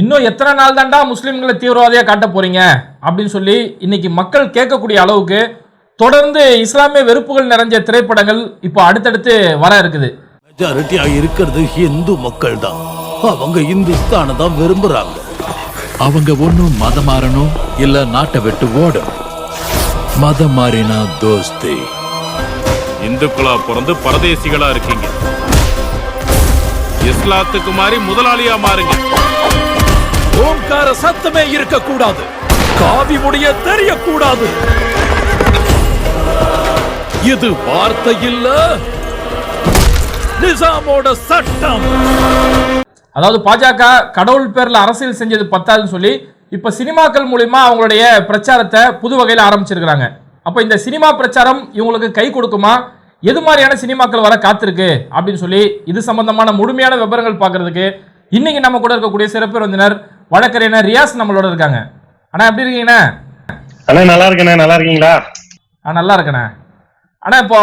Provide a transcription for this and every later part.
இன்னும் எத்தனை நாள் தாண்டா முஸ்லிம்களை தீவிரவாதியாக காட்ட போறீங்க? அப்படின்னு சொல்லி இன்னைக்கு மக்கள் கேட்கக்கூடிய அளவுக்கு தொடர்ந்து இஸ்லாமிய வெறுப்புகள் நிறைஞ்ச திரைப்படங்கள் இப்போ அடுத்தடுத்து வர இருக்குது. மெஜாரிட்டியா இருக்கிறது ஹிந்து மக்கள் தான் அவங்க இந்துஸ்தானை தான் விரும்புறாங்க. அவங்க ஒன்னும் மதம் மாறணும் இல்ல நாட்டை விட்டு ஓடணும். மதம் மாறினா தோஸ்தி. இந்துக்களா பிறந்து பரதேசிகளா இருக்கீங்க. இஸ்லாத்துக்கு மாறி முதலாளியா மாறுங்க. ஓம்கார சத்தமே இருக்க கூடாது காவி முடிய தெரியக்கூடாது. இது வார்த்தை இல்ல நிசாமோட சட்டம். அதாவது பாஜக கடவுள் பேர்ல அரசியல் செஞ்சது பத்தாதுன்னு சொல்லி இப்ப சினிமாக்கள் மூலியமா அவங்களுடைய பிரச்சாரத்தை புது வகையில் ஆரம்பிச்சிருக்கிறாங்க. அப்ப இந்த சினிமா பிரச்சாரம் இவங்களுக்கு கை கொடுக்குமா? எது மாதிரியான சினிமாக்கள் வர காத்திருக்கு? அப்படின்னு சொல்லி இது சம்பந்தமான முழுமையான விவரங்கள் பார்க்கறதுக்கு இன்னைக்கு நம்ம கூட இருக்கக்கூடிய சிறப்பு விருந்தினர் வழக்கறிஞர் ரியாஸ் நம்மளோட இருக்காங்க. அண்ணா எப்படி இருக்கீங்கண்ணா? அண்ணா நல்லா இருக்கேண்ணே. நல்லா இருக்கீங்களா? ஆ நல்லா இருக்கண்ணே. அண்ணா இப்போ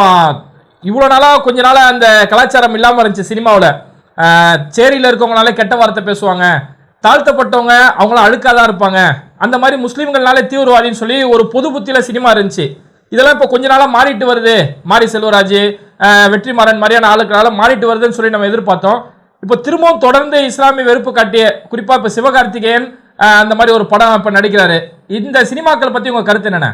இவ்வளோ நாளாக கொஞ்ச நாளாக அந்த கலாச்சாரம் இல்லாமல் இருந்துச்சு சினிமாவில். சேரியில் இருக்கவங்கனாலே கெட்ட வார்த்தை பேசுவாங்க. தாழ்த்தப்பட்டவங்க அவங்களாம் அழுக்காக தான் இருப்பாங்க. அந்த மாதிரி முஸ்லீம்கள்னாலே தீவிரவாதின்னு சொல்லி ஒரு பொது புத்தியில் சினிமா இருந்துச்சு. இதெல்லாம் இப்போ கொஞ்ச நாளாக மாறிட்டு வருது. மாரி செல்வராஜ் வெற்றிமாறன் மாதிரியான ஆளுக்களால மாறிட்டு வருதுன்னு சொல்லி நம்ம எதிர்பார்த்தோம். இப்போ திரும்பவும் தொடர்ந்து இஸ்லாமிய வெறுப்பு காட்டிய குறிப்பாக இப்போ சிவகார்த்திகேயன் அந்த மாதிரி ஒரு படம் இப்போ நடிக்கிறாரு. இந்த சினிமாக்கள் பற்றி உங்கள் கருத்து என்னென்ன?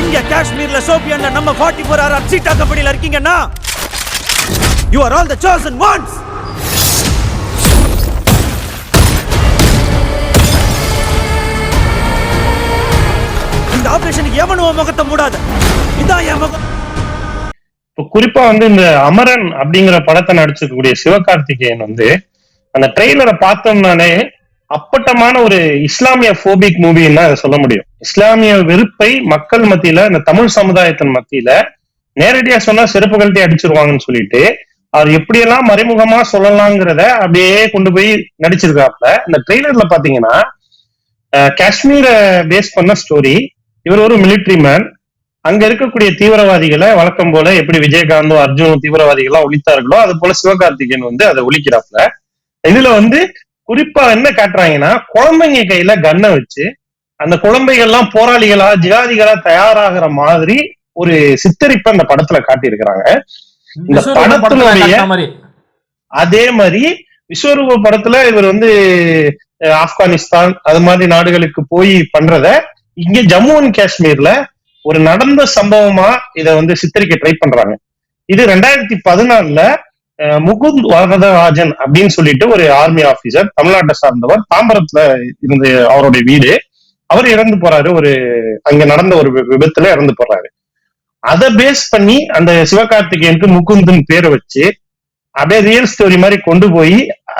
இங்க காஷ்மீர்ல சோபியான்ல நம்ம ஃபார்ட்டி ஃபோர் ஆர் சீட்டா கம்பெனில இருக்கீங்கன்னா you are all the sirs and once உன் முகத்தை மூடாத. இதான் என் முகம். இப்போ குறிப்பா வந்து இந்த அமரன் அப்படிங்கிற படத்தை நடிச்சிருக்கக்கூடிய சிவகார்த்திகேயன் வந்து அந்த ட்ரெய்லரை பார்த்தோம்னாலே அப்பட்டமான ஒரு இஸ்லாமிய ஃபோபிக் மூவின்னு அதை சொல்ல முடியும். இஸ்லாமிய வெறுப்பை மக்கள் மத்தியில இந்த தமிழ் சமுதாயத்தின் மத்தியில நேரடியா சொன்னா செருப்பு கழட்டி அடிச்சிருவாங்கன்னு சொல்லிட்டு அவர் எப்படியெல்லாம் மறைமுகமா சொல்லலாங்கிறத அப்படியே கொண்டு போய் நடிச்சிருக்காப்ல இந்த ட்ரெய்லர்ல பாத்தீங்கன்னா காஷ்மீரை பேஸ் பண்ண ஸ்டோரி இவர் ஒரு மிலிட்ரி மேன் அங்க இருக்கக்கூடிய தீவிரவாதிகளை வழக்கம் போல எப்படி விஜயகாந்தும் அர்ஜுனும் தீவிரவாதிகளா ஒழித்தார்களோ அது போல சிவகார்த்திகேயன் வந்து அதை ஒழிக்கிறாப்ல இதுல வந்து குறிப்பா என்ன காட்டுறாங்கன்னா குழந்தைங்க கையில கன்னை வச்சு அந்த குழந்தைகள்லாம் போராளிகளா ஜிகாதிகளா தயாராகிற மாதிரி ஒரு சித்தரிப்பை அந்த படத்துல காட்டியிருக்கிறாங்க. இந்த படத்தினுடைய- அதே மாதிரி விஸ்வரூப படத்துல இவர் வந்து ஆப்கானிஸ்தான் அது மாதிரி நாடுகளுக்கு போய் பண்றத இங்க ஜம்மு அண்ட் காஷ்மீர்ல ஒரு நடந்த சம்பவமா இத வந்து சித்தரிக்க ட்ரை பண்றாங்க. இது ரெண்டாயிரத்தி பதினாலுல முகுந்த் வரதராஜன் அப்படின்னு சொல்லிட்டு ஒரு ஆர்மி ஆபீசர் தமிழ்நாட்டை சார்ந்தவர் தாம்பரத்துல இருந்து அவருடைய வீடு. அவர் இறந்து போறாரு ஒரு அங்க நடந்த ஒரு விபத்துல இறந்து போறாரு. அதை பேஸ் பண்ணி அந்த சிவகார்த்திகேயனுக்கு முகுந்தன் பேரை வச்சு அப்படியே ரியல் ஸ்டோரி மாதிரி கொண்டு போய்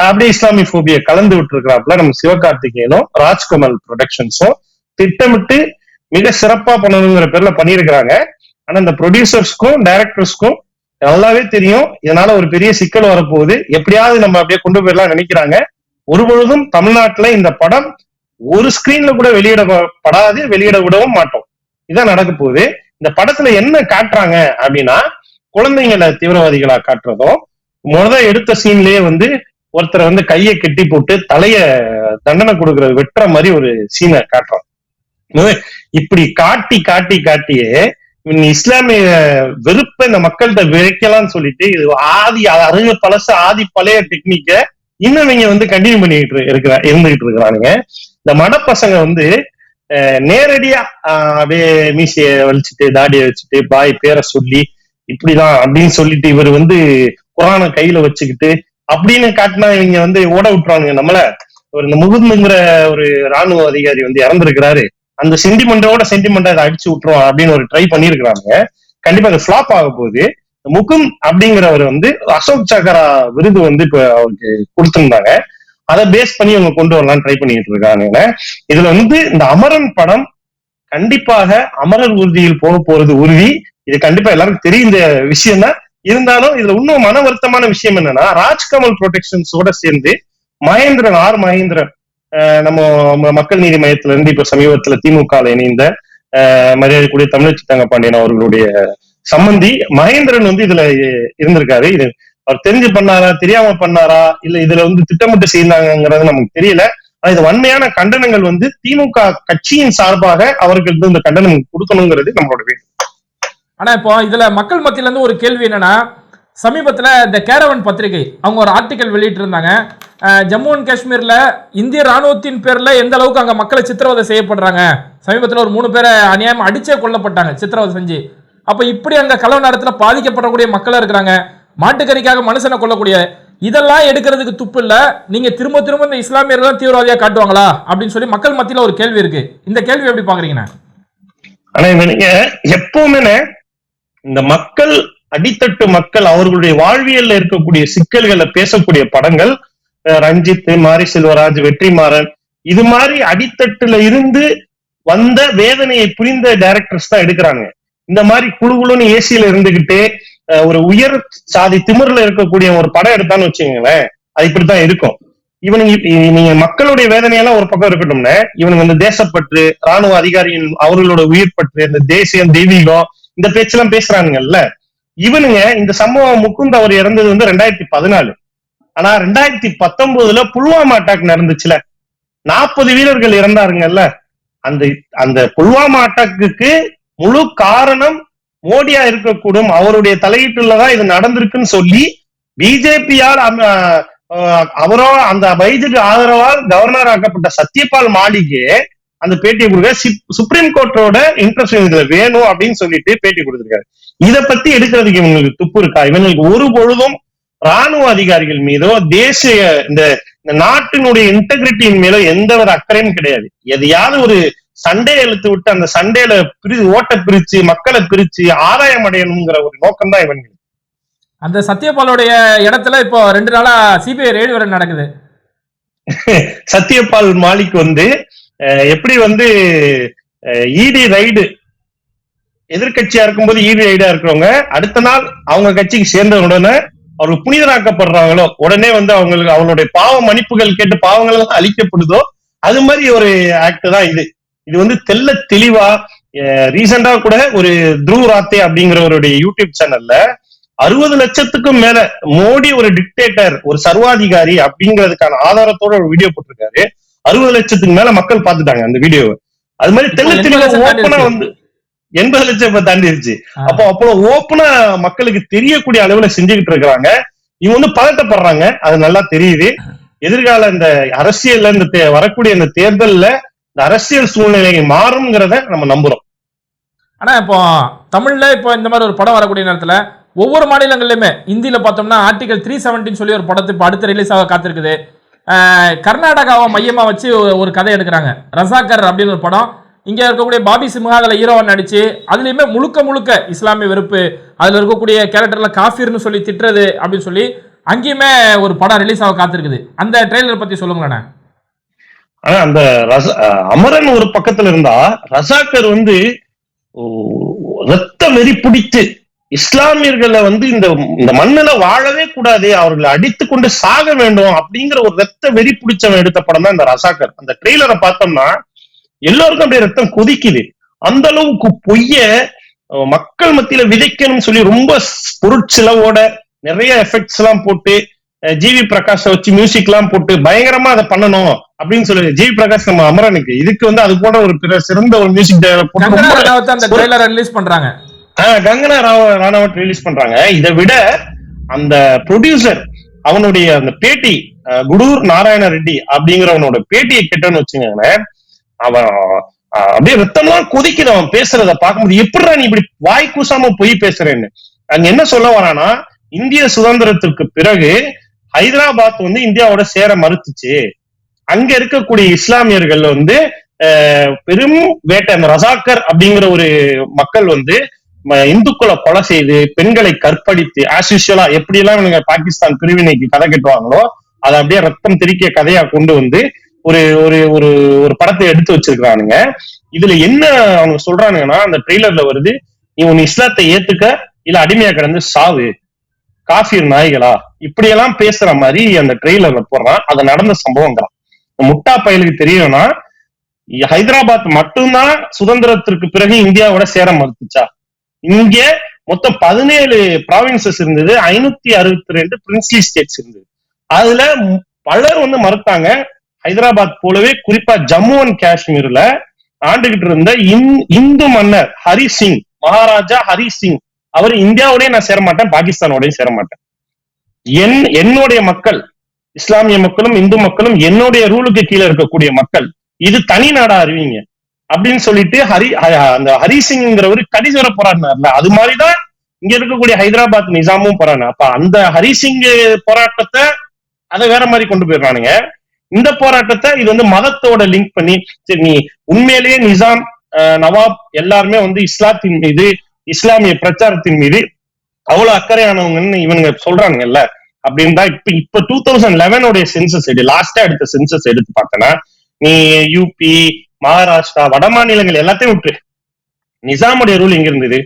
அப்படியே இஸ்லாமிய ஃபோபியை கலந்து விட்டுருக்கிறாப்புல நம்ம சிவகார்த்திகேயனும் ராஜ்கமல் ப்ரொடக்ஷன்ஸும் திட்டமிட்டு மிக சிறப்பா பண்ணணுங்கிற பேர்ல பண்ணியிருக்கிறாங்க. ஆனா இந்த ப்ரொடியூசர்ஸ்க்கும் டைரக்டர்ஸ்க்கும் நல்லாவே தெரியும். இதனால ஒரு பெரிய சிக்கல் வரப்போகுது. எப்படியாவது நம்ம அப்படியே கொண்டு போயிடலாம் நினைக்கிறாங்க. ஒரு பொழுதும் தமிழ்நாட்டுல இந்த படம் ஒரு ஸ்கிரீன்ல கூட வெளியிடப்படாது வெளியிட விடவும் மாட்டோம். இதான் நடக்க போகுது. இந்த படத்துல என்ன காட்டுறாங்க அப்படின்னா குழந்தைங்களை தீவிரவாதிகளா காட்டுறதும் முத எடுத்த சீன்லயே வந்து ஒருத்தரை வந்து கையை கெட்டி போட்டு தலைய தண்டனை கொடுக்கறது வெட்டுற மாதிரி ஒரு சீனை காட்டுறோம். இப்படி காட்டி காட்டி காட்டியே இஸ்லாமிய வெறுப்பை இந்த மக்கள்கிட்ட விதைக்கலாம்னு சொல்லிட்டு இது ஆதி அருக பழச ஆதி பழைய டெக்னிக்க இன்னும் இவங்க வந்து கண்டினியூ பண்ணிட்டு இருக்கிற இருந்துகிட்டு இருக்கிறானுங்க. இந்த மடப்பசங்க வந்து நேரடியா அப்படியே மீசிய வலிச்சுட்டு தாடியை வச்சுட்டு பாய் பேரை சொல்லி இப்படிதான் அப்படின்னு சொல்லிட்டு இவர் வந்து குரானை கையில வச்சுக்கிட்டு அப்படின்னு காட்டினா இவங்க வந்து ஓட விட்டுறானுங்க நம்மள. ஒரு இந்த முகுந்துங்கிற ஒரு ராணுவ அதிகாரி வந்து இறந்திருக்கிறாரு. அந்த சென்டிமெண்டோட சென்டிமெண்ட் அதை அடிச்சு விட்டுரும் அப்படின்னு ஒரு ட்ரை பண்ணிருக்கிறாங்க கண்டிப்பா அது ஃபிளாப் ஆக போகுது முகும் அப்படிங்கிறவர் வந்து அசோக் சக்கரா விருது வந்து இப்ப அவருக்கு கொடுத்திருந்தாங்க. அதை பேஸ் பண்ணி அவங்க கொண்டு வரலாம் ட்ரை பண்ணிட்டு இருக்காங்க. இதுல வந்து இந்த அமரன் படம் கண்டிப்பாக அமரர் உறுதியில் போக போறது உறுதி. இது கண்டிப்பா எல்லாருக்கும் தெரியுந்த விஷயம் தான் இருந்தாலும் இதுல இன்னும் மன வருத்தமான விஷயம் என்னன்னா ராஜ்கமல் ப்ரொடெக்ஷன்ஸோட சேர்ந்து மகேந்திரன் ஆர் மகேந்திரன் நம்ம மக்கள் நீதி மையத்துல இருந்து இப்ப சமீபத்துல திமுக இணைந்த அஹ் மரியாதைக்குரிய தமிழச்சி தங்கப்பாண்டியன் அவர்களுடைய சம்பந்தி மகேந்திரன் வந்து இதுல இருந்திருக்காரு. இது அவர் தெரிஞ்சு பண்ணாரா தெரியாம பண்ணாரா இல்ல இதுல வந்து திட்டமிட்டு செய்தாங்கிறது நமக்கு தெரியல. ஆனா இது வன்மையான கண்டனங்கள் வந்து திமுக கட்சியின் சார்பாக அவருக்கு இந்த கண்டனம் கொடுக்கணுங்கிறது நம்மளோட வேண்டுகோள். ஆனா இப்போ இதுல மக்கள் மத்தியில இருந்து ஒரு கேள்வி என்னன்னா சமீபத்துல இந்த கேரவன் பத்திரிகை அவங்க ஒரு ஆர்டிக்கல் வெளியிட்டு இருந்தாங்க ஜம்மு அண்ட் காஷ்மீர்ல இந்திய ராணுவத்தின் பேர்ல எந்த அளவுக்கு அங்க மக்களை சித்திரவதை செய்யப்படுறாங்க? சமீபத்துல ஒரு மூணு பேரை அநியாயம் அடிச்சே கொல்லப்பட்டாங்க சித்திரவதை செஞ்சு. அப்ப இப்படி அங்க கலவு நேரத்துல பாதிக்கப்படக்கூடிய மக்களாக இருக்கிறாங்க. மாட்டுக்கறிக்காக மனுஷனை கொல்லக்கூடிய இதெல்லாம் எடுக்கிறதுக்கு துப்பு இல்ல. நீங்க திரும்ப திரும்ப இந்த இஸ்லாமியர்கள் தான் தீவிரவாதியா காட்டுவாங்களா? அப்படின்னு சொல்லி மக்கள் மத்தியில ஒரு கேள்வி இருக்கு. இந்த கேள்வி எப்படி பாக்குறீங்கண்ணா ஆனா நீங்க எப்பவுமே இந்த மக்கள் அடித்தட்டு மக்கள் அவர்களுடைய வாழ்வியல்ல இருக்கக்கூடிய சிக்கல்களை பேசக்கூடிய படங்கள் ரஞ்சித் மாரி செல்வராஜ் வெற்றிமாறன் இது மாதிரி அடித்தட்டுல இருந்து வந்த வேதனையை புரிந்த டைரக்டர்ஸ் தான் எடுக்கிறாங்க. இந்த மாதிரி குழு குழுன்னு ஏசியில இருந்துகிட்டு ஒரு உயர் சாதி திமிர்ல இருக்கக்கூடிய ஒரு படம் எடுத்தான்னு வச்சுக்கோங்களேன் அது இப்படித்தான் இருக்கும். இவனுங்க நீங்க மக்களுடைய வேதனையெல்லாம் ஒரு பக்கம் இருக்கட்டும்னா இவனுங்க இந்த தேசப்பற்று ராணுவ அதிகாரியின் அவர்களோட உயிர் பற்று இந்த தேசியம் தெய்வீகம் இந்த பேச்செல்லாம் பேசுறானுங்கல்ல. இவனுங்க இந்த சம்பவம் முக்குந்த அவர் இறந்தது வந்து ரெண்டாயிரத்தி பதினாலு. ஆனா ரெண்டாயிரத்தி பத்தொன்பதுல புல்வாமா அட்டாக் நடந்துச்சுல. நாற்பது வீரர்கள் இறந்தாருங்கல்ல. அந்த அந்த புல்வாமா அட்டாக்கு முழு காரணம் மோடியா இருக்கக்கூடும். அவருடைய தலையீட்டுலதான் இது நடந்திருக்குன்னு சொல்லி பிஜேபியால் அவரோ அந்த பைஜெட் ஆதரவால் கவர்னர் ஆக்கப்பட்ட சத்யபால் மாளிகே அந்த பேட்டியை கொடுக்க சிப்- சுப்ரீம் கோர்ட்டோட இன்ட்ரெஸ்ட் இதுல வேணும் அப்படின்னு சொல்லிட்டு பேட்டி கொடுத்திருக்காரு. இத பத்தி எடுக்கிறதுக்கு இவங்களுக்கு துப்பு இருக்கா? இவங்களுக்கு ஒரு பொழுதும் ராணுவ அதிகாரிகள் மீதோ தேசிய இந்த நாட்டினுடைய இன்டெகிரிட்டியின் மேலோ எந்த ஒரு அக்கறையும் கிடையாது. எதையாவது ஒரு சண்டே இழுத்து விட்டு அந்த சண்டேல பிரி ஓட்ட பிரிச்சு மக்களை பிரிச்சு ஆதாயம் அடையணுங்கிற ஒரு நோக்கம் தான் இவங்களுக்கு அந்த சத்யபாலோடைய இடத்துல இப்போ ரெண்டு நாளா சிபிஐ ரெய்டு வரை நடக்குது. சத்யபால் மாலிக் வந்து எப்படி வந்து இடி ரைடு எதிர்க்கட்சியா இருக்கும்போது இடி ரைடா இருக்கிறவங்க அடுத்த நாள் அவங்க கட்சிக்கு சேர்ந்த உடனே அவர்கள் புனிதராக்கப்படுறாங்களோ உடனே வந்து அவங்களுக்கு அவங்களுடைய பாவ மன்னிப்புகள் கேட்டு பாவங்கள் எல்லாம் அழிக்கப்படுதோ அது மாதிரி ஒரு ஆக்ட் தான் இது இது வந்து தெள்ள தெளிவா ரீசெண்டா கூட ஒரு த்ருவ் ராத்தே அப்படிங்கிறவருடைய யூடியூப் சேனல்ல அறுபது லட்சத்துக்கும் மேல மோடி ஒரு டிக்டேட்டர் ஒரு சர்வாதிகாரி அப்படிங்கிறதுக்கான ஆதாரத்தோட ஒரு வீடியோ போட்டிருக்காரு அறுபது லட்சத்துக்கு மேல மக்கள் பார்த்துட்டாங்க அந்த வீடியோவை அது மாதிரி எண்பது தெளிவா ஓப்பனா. வந்து எண்பது லட்சம் இப்ப தாண்டிருச்சு. அப்போ அவ்வளவு ஓப்பனா மக்களுக்கு தெரியக்கூடிய அளவுல செஞ்சுக்கிட்டு இருக்கிறாங்க. இவங்க வந்து பதட்டப்படுறாங்க. அது நல்லா தெரியுது. எதிர்கால இந்த அரசியல்ல இந்த வரக்கூடிய இந்த தேர்தல்ல இந்த அரசியல் சூழ்நிலை மாறும்ங்கிறத நம்ம நம்புறோம். ஆனா இப்போ தமிழ்ல இப்போ இந்த மாதிரி ஒரு படம் வரக்கூடிய நேரத்துல ஒவ்வொரு மாநிலங்கள்லயுமே இந்தியில பார்த்தோம்னா ஆர்டிகல் த்ரீ சொல்லி ஒரு படத்தை இப்போ அடுத்து ரிலீஸ் ஆக காத்திருக்குது. கர்நாடகாவை மையமா வச்சு ஒரு- கதை எடுக்கிறாங்க. ரசாக்கர் அப்படின்னு ஒரு படம். இங்க இருக்கக்கூடிய பாபி சிம்ஹா அதில் ஹீரோவா நடிச்சு அதுலேயுமே முழுக்க முழுக்க இஸ்லாமிய வெறுப்பு அதுல இருக்கக்கூடிய கேரக்டர்ல காஃபிர்னு சொல்லி திட்டுறது அப்படின்னு சொல்லி அங்கேயுமே ஒரு படம் ரிலீஸ் ஆக காத்திருக்குது. அந்த ட்ரெய்லர் பத்தி சொல்லுங்களேண்ணே ஆனா அந்த ரச அமரன் ஒரு பக்கத்துல இருந்தா ரசாக்கர் வந்து ரத்த வெறி பிடித்து இஸ்லாமியர்களை வந்து இந்த இந்த மண்ணில வாழவே கூடாது அவர்களை அடித்து கொண்டு சாக வேண்டும் அப்படிங்கிற ஒரு ரத்த வெறி பிடிச்சவன் எடுத்த படம் தான் இந்த ரசாக்கர். அந்த ட்ரெய்லரை பார்த்தோம்னா எல்லோருக்கும் அப்படியே ரத்தம் கொதிக்குது. அந்த அளவுக்கு பொய்ய மக்கள் மத்தியில விதைக்கணும்னு சொல்லி ரொம்ப பொருட்செலவோட நிறைய எஃபெக்ட்ஸ் எல்லாம் போட்டு ஜிவி பிரகாஷ் வச்சு மியூசிக் எல்லாம் போட்டு பயங்கரமா அதை பண்ணணும் அப்படின்னு சொல்லி ஜிவி பிரகாஷ் நம்ம அமரனுக்கு இதுக்கு வந்து அது போல ஒரு பிற சிறந்த ஒரு மியூசிக் ட்ரெய்லரை ரிலீஸ் பண்றாங்க. கங்கனா ராவ ராணாவத் ரிலீஸ் பண்றாங்க. இதை விட அந்த ப்ரொடியூசர் அவனுடைய அந்த பேட்டி குடூர் நாராயண ரெட்டி அப்படிங்கிறவனோட பேட்டியை கேட்டோன்னு வச்சுக்கோங்களேன். அவன் அப்படியே ரத்தம்லாம் கொதிக்குது அவன் பேசுறத பார்க்கும்போது எப்படிடா நீ இப்படி வாய் கூசாம பொய் பேசுறேன்னு? அங்க என்ன சொல்ல வரானா இந்திய சுதந்திரத்திற்கு பிறகு ஹைதராபாத் வந்து இந்தியாவோட சேர மறுத்துச்சு. அங்க இருக்கக்கூடிய இஸ்லாமியர்கள் வந்து பெரும் வேட்டை அந்த ரசாக்கர் அப்படிங்கிற ஒரு மக்கள் வந்து இந்துக்களை கொலை செய்து பெண்களை கற்பழித்து ஆஸ் யூஷுவலா எப்படி எல்லாம் இவங்க பாகிஸ்தான் பிரிவினைக்கு கதை கட்டுவாங்களோ அதை அப்படியே ரத்தம் திரிக்க கதையா கொண்டு வந்து ஒரு ஒரு ஒரு ஒரு படத்தை எடுத்து வச்சிருக்கிறானுங்க. இதுல என்ன அவங்க சொல்றானுங்கன்னா அந்த ட்ரெய்லர்ல வருது நீ உன் இஸ்லாத்தை ஏத்துக்க இல்ல அடிமையா கிடந்து சாவு. காஃபிர் நாய்களா? இப்படியெல்லாம் பேசுற மாதிரி அந்த ட்ரெய்லர்ல போடுறான். அது நடந்த சம்பவங்கிறான் முட்டா பயலுக்கு தெரியும்னா ஹைதராபாத் மட்டும்தான் சுதந்திரத்திற்கு பிறகு இந்தியாவோட சேர மறுத்துச்சா? இங்க மொத்தம் பதினேழு ப்ராவின்சஸ் இருந்தது ஐநூத்தி அறுபத்தி ரெண்டு பிரின்ஸ்லி ஸ்டேட்ஸ் இருந்தது. அதுல பலர் வந்து மறுத்தாங்க ஹைதராபாத் போலவே குறிப்பா ஜம்மு அண்ட் காஷ்மீர்ல ஆண்டுகிட்டு இருந்த இந்- இந்து மன்னர் ஹரி சிங் மகாராஜா ஹரி சிங் அவர் இந்தியாவோடய நான் சேர மாட்டேன் பாகிஸ்தானோடய சேரமாட்டேன். என் என்னுடைய மக்கள் இஸ்லாமிய மக்களும் இந்து மக்களும் என்னுடைய ரூலுக்கு கீழே இருக்கக்கூடிய மக்கள் இது தனி நாடா அறிவிங்க. அப்படின்னு சொல்லிட்டு ஹரி ஹ- அந்த ஹரி சிங்ங்கிறவர் கடிதர போராடினார்ல. அது மாதிரிதான் இங்க இருக்கக்கூடிய ஹைதராபாத் நிசாமும் போறாங்க அப்ப அந்த ஹரி சிங் போராட்டத்தை அதை வேற மாதிரி கொண்டு போயிடுறானுங்க. இந்த போராட்டத்தை இது வந்து மதத்தோட லிங்க் பண்ணி சரி நீ உண்மையிலேயே நிசாம் நவாப் எல்லாருமே வந்து இஸ்லாத்தின் மீது இஸ்லாமிய பிரச்சாரத்தின் மீது அவ்வளவு அக்கறையானவங்கன்னு இவனுங்க சொல்றாங்கல்ல அப்படின்னு தான் இப்ப இப்ப டூ தௌசண்ட் லெவனுடைய சென்சஸ் எடு லாஸ்டா எடுத்த சென்சஸ் எடுத்து பார்த்தனா நீ யூபி மகாராஷ்டிரா வட மாநிலங்கள் எல்லாத்தையும் விட்டு நிசாமுடைய ரூல் எங்க இருந்தது?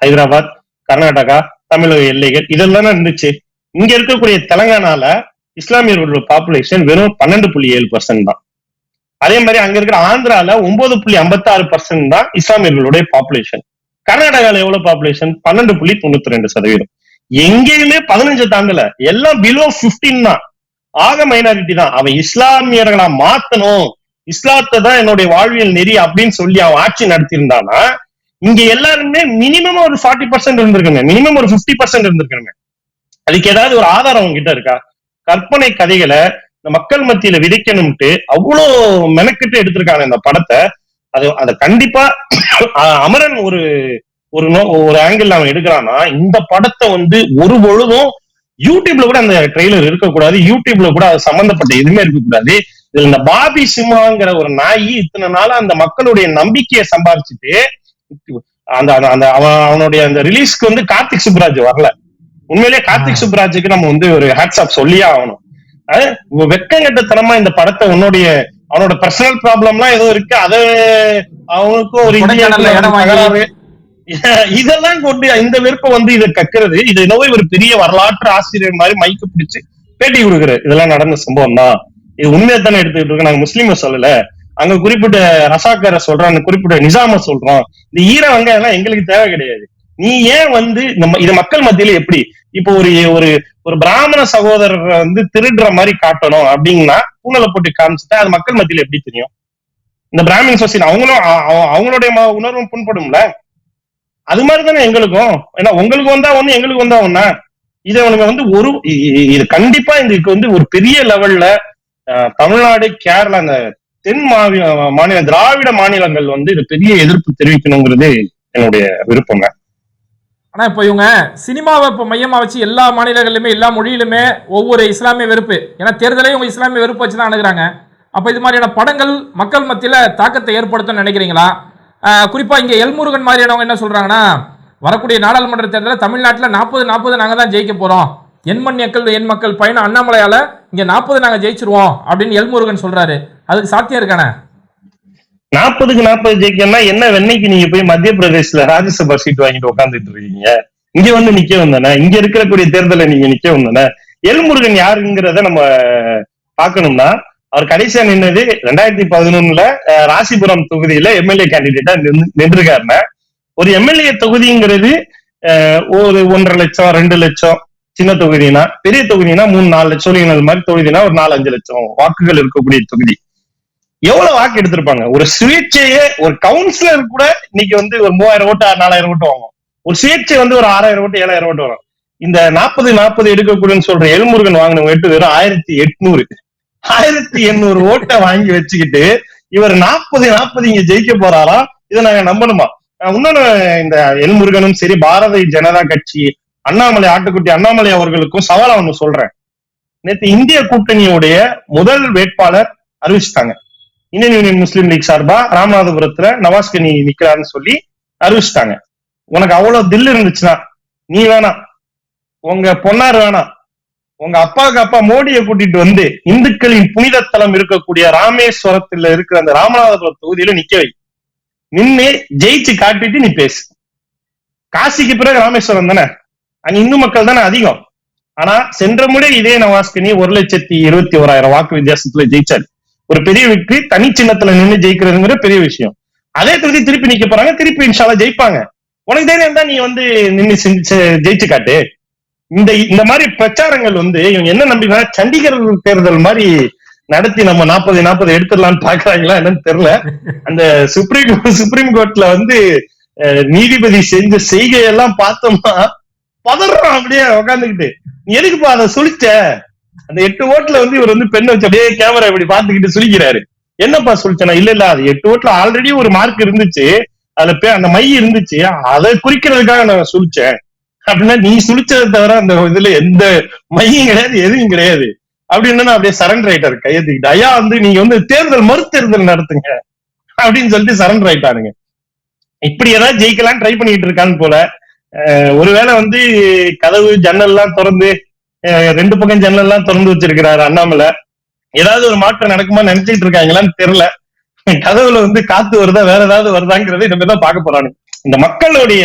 ஹைதராபாத் கர்நாடகா தமிழக எல்லைகள் இதெல்லாம் இருந்துச்சு. இங்க இருக்கக்கூடிய தெலங்கானால இஸ்லாமியர்களோட பாப்புலேஷன் வெறும் பன்னெண்டு புள்ளி ஏழு பர்சன்ட் தான். அதே மாதிரி அங்க இருக்கிற ஆந்திரால ஒன்பது புள்ளி ஐம்பத்தாறு பர்சன்ட் தான் இஸ்லாமியர்களுடைய பாப்புலேஷன் கர்நாடகால எவ்வளவு பாப்புலேஷன் பன்னெண்டு புள்ளி தொண்ணூத்தி ரெண்டு சதவீதம். எங்கேயுமே பதினஞ்சு தாண்டல. எல்லாம் பிலோ 15 தான். ஆக மைனாரிட்டி தான். அவன் இஸ்லாமியர்களா மாத்தணும். இஸ்லாத்தை தான் என்னுடைய வாழ்வியல் நெறி அப்படின்னு சொல்லி அவன் ஆட்சி நடத்தியிருந்தானா இங்க எல்லாருமே மினிமம் ஒரு ஃபார்ட்டி பர்சன்ட் இருந்திருக்குங்க. மினிமம் ஒரு 50% பர்சன்ட் இருந்திருக்கணுமே அதுக்கு ஏதாவது ஒரு ஆதாரம் உங்ககிட்ட இருக்கா? கற்பனை கதைகளை மக்கள் மத்தியில விதைக்கணும்ட்டு அவ்வளோ மெனக்கிட்டு எடுத்திருக்காங்க இந்த படத்தை. அது அதை கண்டிப்பா அமரன் ஒரு ஒரு நோ ஒரு ஆங்கிள் அவன் எடுக்கிறான்னா இந்த படத்தை வந்து ஒரு பொழுதும் யூடியூப்ல கூட அந்த ட்ரெய்லர் இருக்கக்கூடாது. யூடியூப்ல கூட அது சம்பந்தப்பட்ட எதுவுமே இருக்கக்கூடாது. இதுல இந்த பாபி சிம்மாங்கிற ஒரு நாய் இத்தனை நாளா அந்த மக்களுடைய நம்பிக்கையை சம்பாரிச்சுட்டு அந்த அந்த- அந்த அவன் அவனுடைய அந்த ரிலீஸ்க்கு வந்து கார்த்திக் சுப்ராஜ் வரல. உண்மையிலேயே கார்த்திக் சுப்ராஜுக்கு நம்ம வந்து ஒரு ஹேட்ஸ் ஆஃப் சொல்லியே ஆகணும். வெக்கங்கட்டத்தனமா இந்த படத்தை உன்னுடைய அவனோட பர்சனல் ப்ராப்ளம்லாம் ஏதோ இருக்கு? அதை அவனுக்கும் ஒரு வாங்கி-. இதெல்லாம் கொண்டு இந்த விருப்பம் வந்து இதை கக்குறது இது என்னவோ ஒரு பெரிய வரலாற்று ஆசிரியர் மாதிரி மைக்கு பிடிச்சு பேட்டி கொடுக்குறாரு. இதெல்லாம் நடந்த சம்பவம் தான் இது உண்மையை தானே எடுத்துக்கிட்டு இருக்கோம் நாங்க முஸ்லீமை சொல்லல. அங்க குறிப்பிட்ட ரசாக்கரை சொல்றோம் குறிப்பிட்ட நிசாம சொல்றோம் இந்த ஈர வெங்காயம் எல்லாம் எங்களுக்கு தேவை கிடையாது. நீ ஏன் வந்து இந்த ம- இது மக்கள் மத்தியில எப்படி? இப்போ ஒரு ஒரு ஒரு பிராமண சகோதரர் வந்து திருடுற மாதிரி காட்டணும் அப்படின்னா பூனலை போட்டு காமிச்சுட்டா அது மக்கள் மத்தியில எப்படி தெரியும்? இந்த பிராமின் சொசைட்டி அவங்களும் அவங்களுடைய உணர்வும் புண்படும்ல? அது மாதிரி தானே எங்களுக்கும். ஏன்னா உங்களுக்கு வந்தா ஒண்ணு எங்களுக்கு வந்தா ஒண்ணா. இது அவனுங்க வந்து ஒரு இது கண்டிப்பா இதுக்கு வந்து ஒரு பெரிய லெவல்ல தமிழ்நாடு கேரளா அந்த தென் மாநில மாநில திராவிட மாநிலங்கள் வந்து இது பெரிய எதிர்ப்பு தெரிவிக்கணுங்கிறது என்னுடைய விருப்பங்க. ஆனால் இப்போ இவங்க சினிமாவை இப்போ மையமாக வச்சு எல்லா மாநிலங்களிலுமே எல்லா மொழியிலுமே ஒவ்வொரு இஸ்லாமிய வெறுப்பு. ஏன்னா தேர்தலே இவங்க இஸ்லாமிய வெறுப்பு வச்சு தான் அணுகிறாங்க. அப்போ இது மாதிரியான படங்கள் மக்கள் மத்தியில் தாக்கத்தை ஏற்படுத்தும்னு நினைக்கிறீங்களா? குறிப்பாக இங்கே எல்முருகன் மாதிரியானவங்க என்ன சொல்கிறாங்கன்னா வரக்கூடிய நாடாளுமன்ற தேர்தலில் தமிழ்நாட்டில் நாற்பது நாற்பது நாங்கள் தான் ஜெயிக்க போகிறோம் என் எக்கள் மக்கள் என் மக்கள் பயணம் அண்ணாமலையால் இங்கே நாற்பது நாங்கள் ஜெயிச்சிருவோம். அப்படின்னு எல்முருகன் சொல்கிறாரு அதுக்கு சாத்தியம் இருக்கானே? நாற்பதுக்கு நாற்பது ஜெயிக்கணும்னா என்ன வெண்ணைக்கு நீங்க போய் மத்திய பிரதேசல ராஜ்யசபா சீட் வாங்கிட்டு உட்காந்துட்டு இருக்கீங்க? இங்க வந்து நிக்க வந்தன? இங்க இருக்கக்கூடிய தேர்தலை நீங்க நிக்க வந்தன? எல்முருகன் யாருங்கிறத நம்ம பார்க்கணும்னா அவர் கடைசியா நின்னது ரெண்டாயிரத்தி பதினொன்னுல ராசிபுரம் தொகுதியில எம்எல்ஏ கேண்டிடேட்டா நின்றுருக்காருன்னா ஒரு எம்எல்ஏ தொகுதிங்கிறது ஒரு ஒன்றரை லட்சம் ரெண்டு லட்சம் சின்ன தொகுதினா பெரிய தொகுதினா மூணு நாலு லட்சம் அது மாதிரி தொகுதினா ஒரு நாலு அஞ்சு லட்சம் வாக்குகள் இருக்கக்கூடிய தொகுதி. எவ்வளவு வாக்கு எடுத்திருப்பாங்க? ஒரு சுயேட்சையே ஒரு கவுன்சிலர் கூட இன்னைக்கு வந்து ஒரு மூவாயிரம் ஓட்டு நாலாயிரம் ஓட்டு வாங்கும். ஒரு சுயேட்சை வந்து ஒரு ஆறாயிரம் ஓட்டு ஏழாயிரம் ஓட்டு வரும். இந்த நாற்பது நாற்பது எடுக்கக்கூடாதுன்னு சொல்ற எல்முருகன் வாங்கின ஓட்டு வெறும் ஆயிரத்தி எட்நூறு. ஆயிரத்தி எண்ணூறு ஓட்டை வாங்கி வச்சுக்கிட்டு இவர் நாற்பது நாற்பது இங்க ஜெயிக்க போறாரா? இதை நாங்க நம்பணுமா? இன்னொன்னு இந்த எல்முருகனும் சரி பாரதிய ஜனதா கட்சி அண்ணாமலை ஆட்டுக்குட்டி அண்ணாமலை அவர்களுக்கும் சவாலா ஒண்ணு சொல்றேன். நேற்று இந்திய கூட்டணியுடைய முதல் வேட்பாளர் அறிவிச்சிட்டாங்க. இந்தியன் யூனியன் முஸ்லீம் லீக் சார்பா ராமநாதபுரத்துல நவாஸ் கனி நிக்கிறாருன்னு சொல்லி அறிவிச்சிட்டாங்க. உனக்கு அவ்வளவு தில் இருந்துச்சுன்னா நீ வேணாம் உங்க பொன்னார் வேணாம் உங்க அப்பாவுக்கு அப்பா மோடியை கூட்டிட்டு வந்து இந்துக்களின் புனித தலம் இருக்கக்கூடிய ராமேஸ்வரத்துல இருக்கிற அந்த ராமநாதபுரம் தொகுதியில நிக்க வை. நின்னு ஜெயிச்சு காட்டிட்டு நீ பேசு. காசிக்கு பிறகு ராமேஸ்வரம் தானே? அங்க இந்து மக்கள் தானே அதிகம். ஆனா சென்ற முறை இதே நவாஸ்கனி ஒரு லட்சத்தி இருபத்தி ஓராயிரம் வாக்கு வித்தியாசத்துல ஜெயிச்சாரு. ஒரு பெரிய வெற்றி தனி சின்னத்துல நின்னு ஜெயிக்கிறதுங்கிற பெரிய விஷயம். அதே தொகுதி திருப்பி நிக்க போறாங்க திருப்பி இன்ஷால ஜெயிப்பாங்க. உனக்கு தைரியம் தான் நீ வந்து நின்னு ஜெயிச்சு காட்டு. இந்த இந்த மாதிரி பிரச்சாரங்கள் வந்து இவங்க என்ன நம்பினா சண்டிகர் தேர்தல் மாதிரி நடத்தி நம்ம நாற்பது நாற்பது எடுத்துடலாம்னு பாக்குறாங்களா என்னன்னு தெரியல. அந்த சுப்ரீம் சுப்ரீம் கோர்ட்ல வந்து அஹ், நீதிபதி செஞ்ச செய்கையெல்லாம் பார்த்தோம்னா பதறான் அப்படியே உட்காந்துக்கிட்டு நீ எதுக்குப்பா அதை சுழிச்ச? அந்த எட்டு ஓட்டுல வந்து இவர் வந்து பெண்ணை வச்சு அப்படியே கேமரா இப்படி பாத்துக்கிட்டு சுழிக்கிறாரு என்னப்பா சொல்லிச்சனா இல்ல இல்ல அது எட்டு ஓட்டுல ஆல்ரெடி ஒரு மார்க் இருந்துச்சு. அதுல பே- அந்த மை இருந்துச்சு. அதை குறிக்கிறதுக்காக நான் சுழிச்சேன் அப்படின்னா நீ சுழிச்சதை தவிர அந்த இதுல எந்த மையும் கிடையாது எதுவும் கிடையாது. அப்படின்னு அப்படியே சரண்டர் ஆயிட்டாரு கையெழுத்துக்கிட்டு. ஐயா வந்து நீங்க வந்து தேர்தல் மறுதேர்தல் நடத்துங்க. அப்படின்னு சொல்லிட்டு சரண்டர் ஆயிட்டாருங்க இப்படி ஏதாவது ஜெயிக்கலாம் ட்ரை பண்ணிட்டு இருக்கான்னு போல. ஒருவேளை வந்து கதவு ஜன்னல் எல்லாம் திறந்து ரெண்டு பக்கம் ஜன்னல் எல்லாம் திறந்து வச்சிருக்கிறாரு அண்ணாமலை. ஏதாவது ஒரு மாற்றம் நடக்குமா நினைச்சிட்டு இருக்காங்களான்னு தெரியல. கதவுல வந்து காத்து வருதா வேற ஏதாவது வருதாங்கிறது நம்ம தான் பார்க்க போறானு. இந்த மக்களுடைய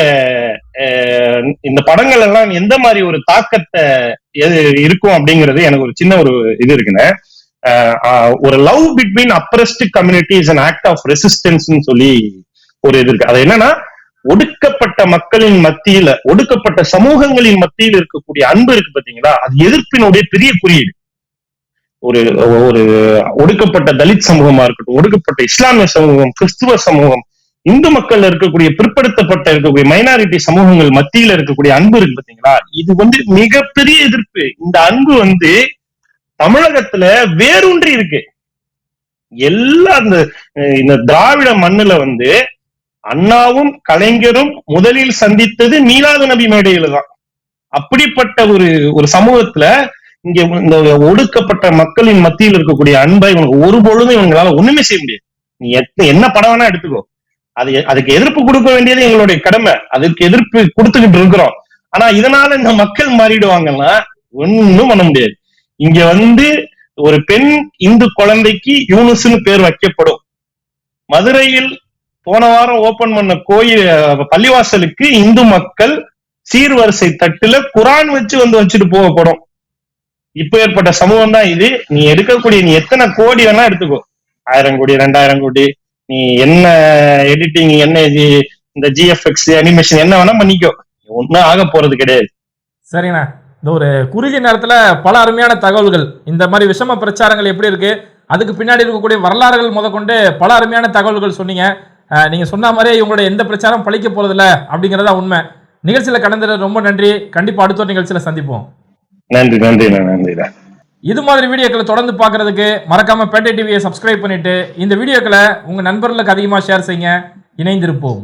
இந்த படங்கள் எல்லாம் எந்த மாதிரி ஒரு தாக்கத்தை எது இருக்கும் அப்படிங்கிறது எனக்கு ஒரு சின்ன ஒரு இது இருக்குங்க. ஒரு love between oppressed community is an act of resistance சொல்லி ஒரு இது இருக்கு. அது என்னன்னா ஒடுக்கப்பட்ட மக்களின் மத்தியில ஒடுக்கப்பட்ட சமூகங்களின் மத்தியில் இருக்கக்கூடிய அன்பு இருக்கு பாத்தீங்களா? அது எதிர்ப்பினுடைய பெரிய குறியீடு. ஒரு ஒரு ஒடுக்கப்பட்ட தலித் சமூகமா இருக்கட்டும் ஒடுக்கப்பட்ட இஸ்லாமிய சமூகம் கிறிஸ்துவ சமூகம் இந்து மக்கள் இருக்கக்கூடிய பிற்படுத்தப்பட்ட இருக்கக்கூடிய மைனாரிட்டி சமூகங்கள் மத்தியில இருக்கக்கூடிய அன்பு இருக்கு பாத்தீங்களா? இது வந்து மிகப்பெரிய எதிர்ப்பு. இந்த அன்பு வந்து தமிழகத்துல வேரூன்றி இருக்கு. எல்லா அந்த இந்த திராவிட மண்ணுல வந்து அண்ணாவும் கலைஞரும் முதலில் சந்தித்தது மீலாது நபி மேடையில தான் அப்படிப்பட்ட ஒரு ஒரு சமூகத்துல இங்க இந்த ஒடுக்கப்பட்ட மக்களின் மத்தியில் இருக்கக்கூடிய அன்பை இவங்க ஒரு பொழுதும் இவங்களால ஒண்ணுமே செய்ய முடியாது. நீ எத்த- என்ன படம் வேணா எடுத்துக்கோ. அது அதுக்கு எதிர்ப்பு கொடுக்க வேண்டியது எங்களுடைய கடமை. அதுக்கு எதிர்ப்பு கொடுத்துக்கிட்டு இருக்கிறோம். ஆனா இதனால இந்த மக்கள் மாறிடுவாங்கன்னா ஒண்ணும் பண்ண முடியாது. இங்க வந்து ஒரு பெண் இந்து குழந்தைக்கு யூனுஸ்னு பேர் வைக்கப்படும். மதுரையில் போன வாரம் ஓபன் பண்ண கோயில் பள்ளிவாசலுக்கு இந்து மக்கள் சீர்வரிசை தட்டுல குரான் வச்சு வந்து வச்சுட்டு போகப்படும் இப்ப ஏற்பட்ட சமூகம் தான் இது. நீ எடுக்கக்கூடிய நீ எத்தனை கோடி வேணா எடுத்துக்கோ. ஆயிரம் கோடி ரெண்டாயிரம் கோடி நீ என்ன எடிட்டிங் என்ன இது இந்த ஜிஎஃப்எக்ஸ் அனிமேஷன் என்ன வேணா பண்ணிக்கோ. ஒன்னும் ஆக போறது கிடையாது. சரிண்ணா. இந்த ஒரு குறுகிய நேரத்துல பல அருமையான தகவல்கள். இந்த மாதிரி விஷம பிரச்சாரங்கள் எப்படி இருக்கு? அதுக்கு பின்னாடி இருக்கக்கூடிய வரலாறுகள் முதற்கொண்டு பல அருமையான தகவல்கள் சொன்னீங்க. அஹ், நீங்க சொன்ன மாதிரியே இவங்களுடைய எந்த பிரச்சாரம் பழிக்க போறதில்ல அப்படிங்கறதா உண்மை. நிகழ்ச்சியில கலந்தது ரொம்ப நன்றி. கண்டிப்பா அடுத்த ஒரு நிகழ்ச்சியில சந்திப்போம். நன்றி நன்றிண்ணா நன்றிண்ணா இது மாதிரி வீடியோக்களை தொடர்ந்து பார்க்கறதுக்கு மறக்காம பேட்டை டிவியை சப்ஸ்கிரைப் பண்ணிட்டு இந்த வீடியோக்களை உங்க நண்பர்களுக்கு அதிகமாக ஷேர் செய்யுங்க. இணைந்திருப்போம்.